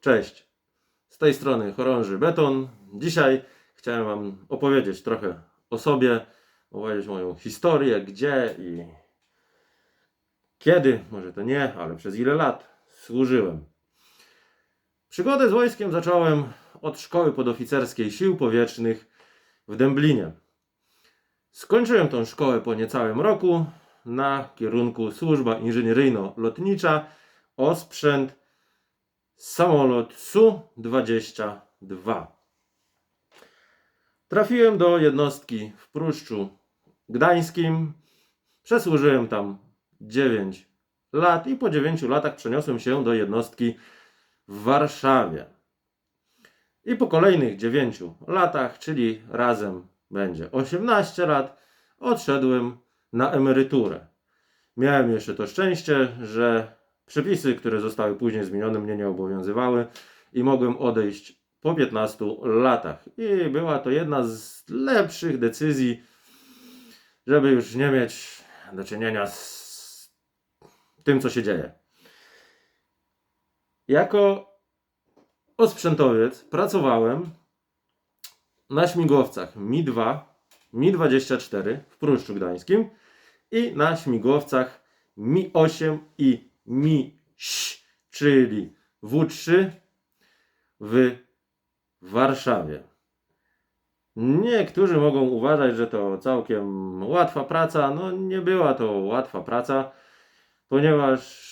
Cześć. Z tej strony Chorąży Beton. Dzisiaj chciałem Wam opowiedzieć trochę o sobie, opowiedzieć moją historię, gdzie i kiedy, może to nie, ale przez ile lat służyłem. Przygodę z wojskiem zacząłem od szkoły podoficerskiej Sił Powietrznych w Dęblinie. Skończyłem tą szkołę po niecałym roku na kierunku służba inżynieryjno-lotnicza, osprzęt samolot Su-22. Trafiłem do jednostki w Pruszczu Gdańskim. Przesłużyłem tam 9 lat i po 9 latach przeniosłem się do jednostki w Warszawie. I po kolejnych 9 latach, czyli razem będzie 18 lat, odszedłem na emeryturę. Miałem jeszcze to szczęście, że przepisy, które zostały później zmienione, mnie nie obowiązywały i mogłem odejść po 15 latach. I była to jedna z lepszych decyzji, żeby już nie mieć do czynienia z tym, co się dzieje. Jako osprzętowiec pracowałem na śmigłowcach Mi-2, Mi-24 w Pruszczu Gdańskim i na śmigłowcach Mi-8 i Mi-ś, czyli W3 w Warszawie. Niektórzy mogą uważać, że to całkiem łatwa praca. No nie była to łatwa praca, ponieważ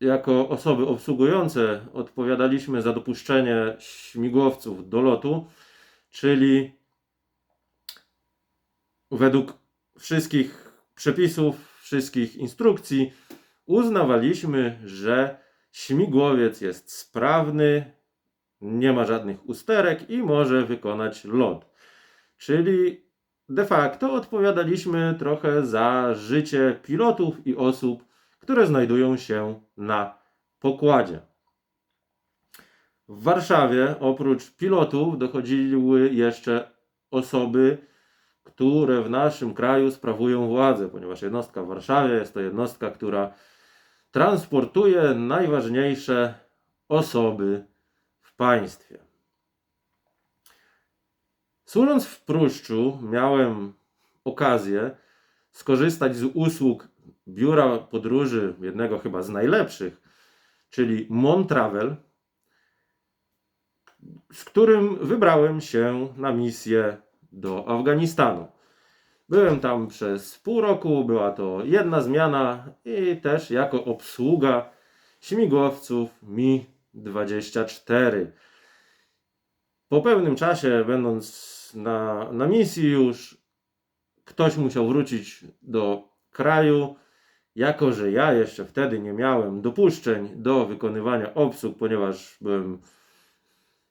jako osoby obsługujące odpowiadaliśmy za dopuszczenie śmigłowców do lotu, czyli według wszystkich przepisów, wszystkich instrukcji uznawaliśmy, że śmigłowiec jest sprawny, nie ma żadnych usterek i może wykonać lot. Czyli de facto odpowiadaliśmy trochę za życie pilotów i osób, które znajdują się na pokładzie. W Warszawie oprócz pilotów dochodziły jeszcze osoby, które w naszym kraju sprawują władzę, ponieważ jednostka w Warszawie jest to jednostka, która transportuje najważniejsze osoby w państwie. Służąc w Pruszczu, miałem okazję skorzystać z usług biura podróży, jednego chyba z najlepszych, czyli Montravel, z którym wybrałem się na misję do Afganistanu. Byłem tam przez pół roku, była to jedna zmiana i też jako obsługa śmigłowców Mi-24. Po pewnym czasie, będąc na, na misji już, ktoś musiał wrócić do kraju. Jako, że ja jeszcze wtedy nie miałem dopuszczeń do wykonywania obsług, ponieważ byłem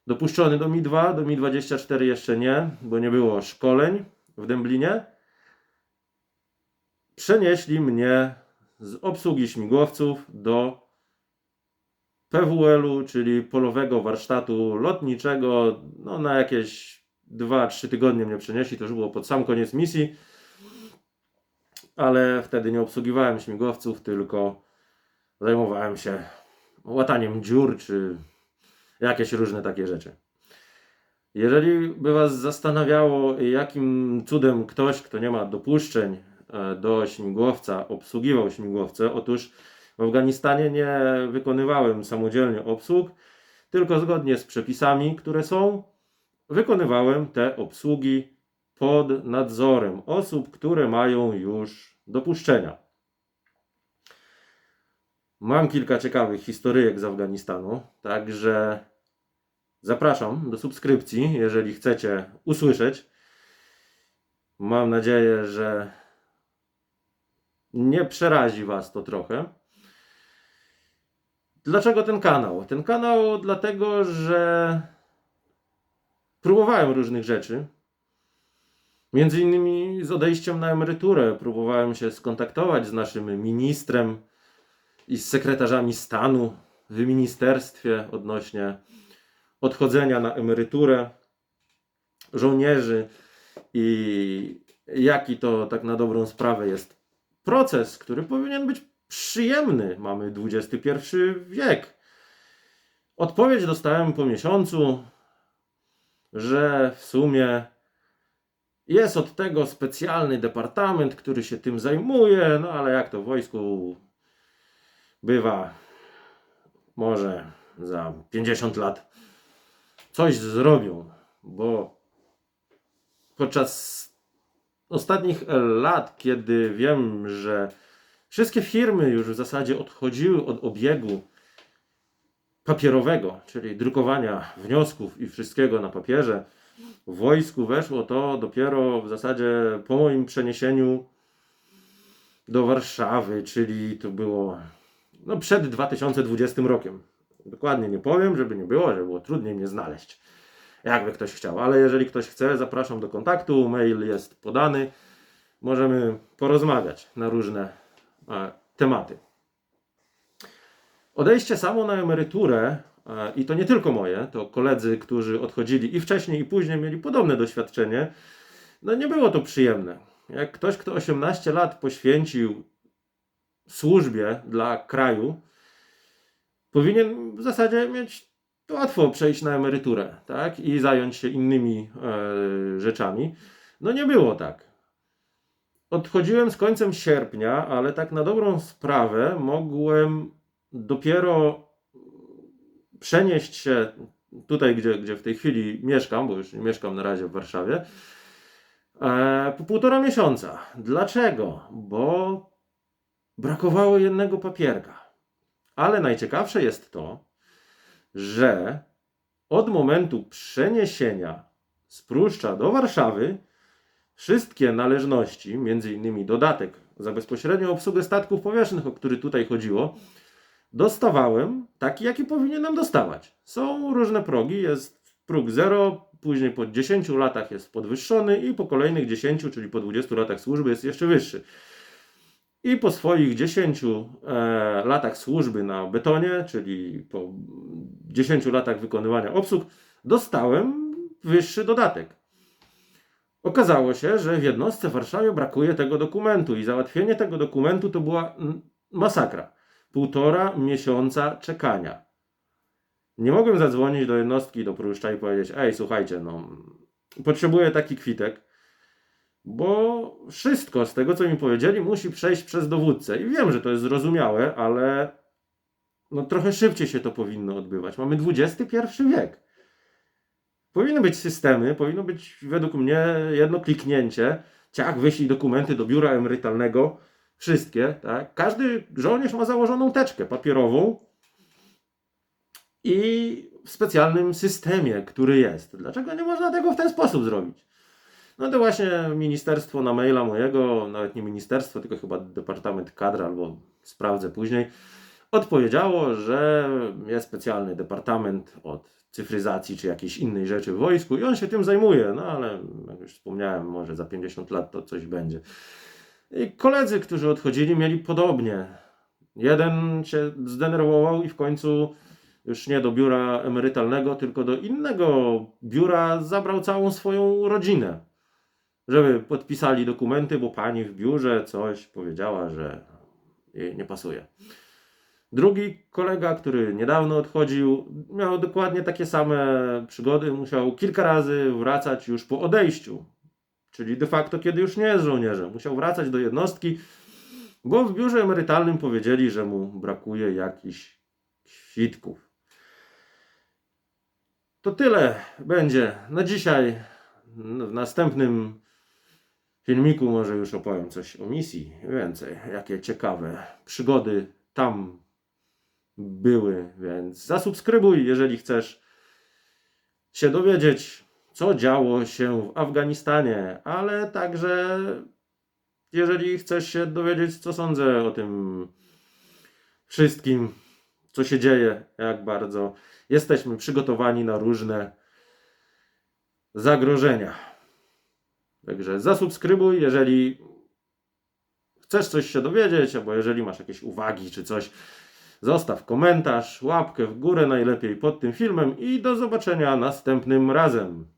dopuszczony do Mi-2, do Mi-24 jeszcze nie, bo nie było szkoleń w Dęblinie. Przenieśli mnie z obsługi śmigłowców do PWL-u, czyli polowego warsztatu lotniczego. No, na jakieś 2-3 tygodnie mnie przenieśli, to już było pod sam koniec misji. Ale wtedy nie obsługiwałem śmigłowców, tylko zajmowałem się łataniem dziur czy jakieś różne takie rzeczy. Jeżeli by Was zastanawiało, jakim cudem ktoś, kto nie ma dopuszczeń do śmigłowca, obsługiwał śmigłowce, otóż w Afganistanie nie wykonywałem samodzielnie obsług, tylko zgodnie z przepisami, które są, wykonywałem te obsługi pod nadzorem osób, które mają już dopuszczenia. Mam kilka ciekawych historyjek z Afganistanu, także zapraszam do subskrypcji, jeżeli chcecie usłyszeć. Mam nadzieję, że nie przerazi Was to trochę. Dlaczego ten kanał? Ten kanał dlatego, że próbowałem różnych rzeczy. Między innymi z odejściem na emeryturę próbowałem się skontaktować z naszym ministrem i z sekretarzami stanu w ministerstwie odnośnie odchodzenia na emeryturę żołnierzy i jaki to tak na dobrą sprawę jest proces, który powinien być przyjemny. Mamy XXI wiek. Odpowiedź dostałem po miesiącu, że w sumie jest od tego specjalny departament, który się tym zajmuje, no ale jak to w wojsku bywa, może za 50 lat coś zrobią, bo podczas ostatnich lat, kiedy wiem, że wszystkie firmy już w zasadzie odchodziły od obiegu papierowego, czyli drukowania wniosków i wszystkiego na papierze, w wojsku weszło to dopiero w zasadzie po moim przeniesieniu do Warszawy, czyli to było no, przed 2020 rokiem. Dokładnie nie powiem, żeby nie było, żeby było trudniej mnie znaleźć. Jakby ktoś chciał, ale jeżeli ktoś chce, zapraszam do kontaktu. Mail jest podany. Możemy porozmawiać na różne e, tematy. Odejście samo na emeryturę, e, i to nie tylko moje, to koledzy, którzy odchodzili i wcześniej, i później mieli podobne doświadczenie, no nie było to przyjemne. Jak ktoś, kto 18 lat poświęcił służbie dla kraju, powinien w zasadzie mieć łatwo przejść na emeryturę, tak? I zająć się innymi e, rzeczami. No nie było tak. Odchodziłem z końcem sierpnia, ale tak na dobrą sprawę mogłem dopiero przenieść się tutaj, gdzie, gdzie w tej chwili mieszkam, bo już nie mieszkam na razie w Warszawie, e, po półtora miesiąca. Dlaczego? Bo brakowało jednego papierka. Ale najciekawsze jest to, że od momentu przeniesienia z Pruszcza do Warszawy wszystkie należności, innymi dodatek za bezpośrednią obsługę statków powietrznych, o który tutaj chodziło, dostawałem taki, jaki powinienem dostawać. Są różne progi, jest próg 0, później po 10 latach jest podwyższony i po kolejnych 10, czyli po 20 latach służby jest jeszcze wyższy. I po swoich 10 e, latach służby na betonie, czyli po 10 latach wykonywania obsług, dostałem wyższy dodatek. Okazało się, że w jednostce w Warszawie brakuje tego dokumentu i załatwienie tego dokumentu to była masakra. Półtora miesiąca czekania. Nie mogłem zadzwonić do jednostki do Pruszcza i powiedzieć: Ej, słuchajcie, no, potrzebuję taki kwitek, bo wszystko z tego, co mi powiedzieli, musi przejść przez dowódcę. I wiem, że to jest zrozumiałe, ale no, trochę szybciej się to powinno odbywać. Mamy XXI wiek. Powinny być systemy, powinno być według mnie jedno kliknięcie, ciach, wyślij dokumenty do biura emerytalnego, wszystkie, tak? Każdy żołnierz ma założoną teczkę papierową i w specjalnym systemie, który jest. Dlaczego nie można tego w ten sposób zrobić? No to właśnie ministerstwo na maila mojego, nawet nie ministerstwo, tylko chyba Departament Kadr, albo sprawdzę później, odpowiedziało, że jest specjalny departament od cyfryzacji czy jakiejś innej rzeczy w wojsku i on się tym zajmuje. No ale jak już wspomniałem, może za 50 lat to coś będzie. I koledzy, którzy odchodzili, mieli podobnie. Jeden się zdenerwował i w końcu już nie do biura emerytalnego, tylko do innego biura zabrał całą swoją rodzinę, żeby podpisali dokumenty, bo pani w biurze coś powiedziała, że jej nie pasuje. Drugi kolega, który niedawno odchodził, miał dokładnie takie same przygody. Musiał kilka razy wracać już po odejściu, czyli de facto, kiedy już nie jest żołnierzem. Musiał wracać do jednostki, bo w biurze emerytalnym powiedzieli, że mu brakuje jakichś kwitków. To tyle będzie na dzisiaj. W następnym filmiku może już opowiem coś o misji. Więcej, jakie ciekawe przygody tam były, więc zasubskrybuj, jeżeli chcesz się dowiedzieć, co działo się w Afganistanie, ale także jeżeli chcesz się dowiedzieć, co sądzę o tym wszystkim, co się dzieje, jak bardzo jesteśmy przygotowani na różne zagrożenia. Także zasubskrybuj, jeżeli chcesz coś się dowiedzieć, albo jeżeli masz jakieś uwagi czy coś, Zostaw komentarz, łapkę w górę najlepiej pod tym filmem i do zobaczenia następnym razem.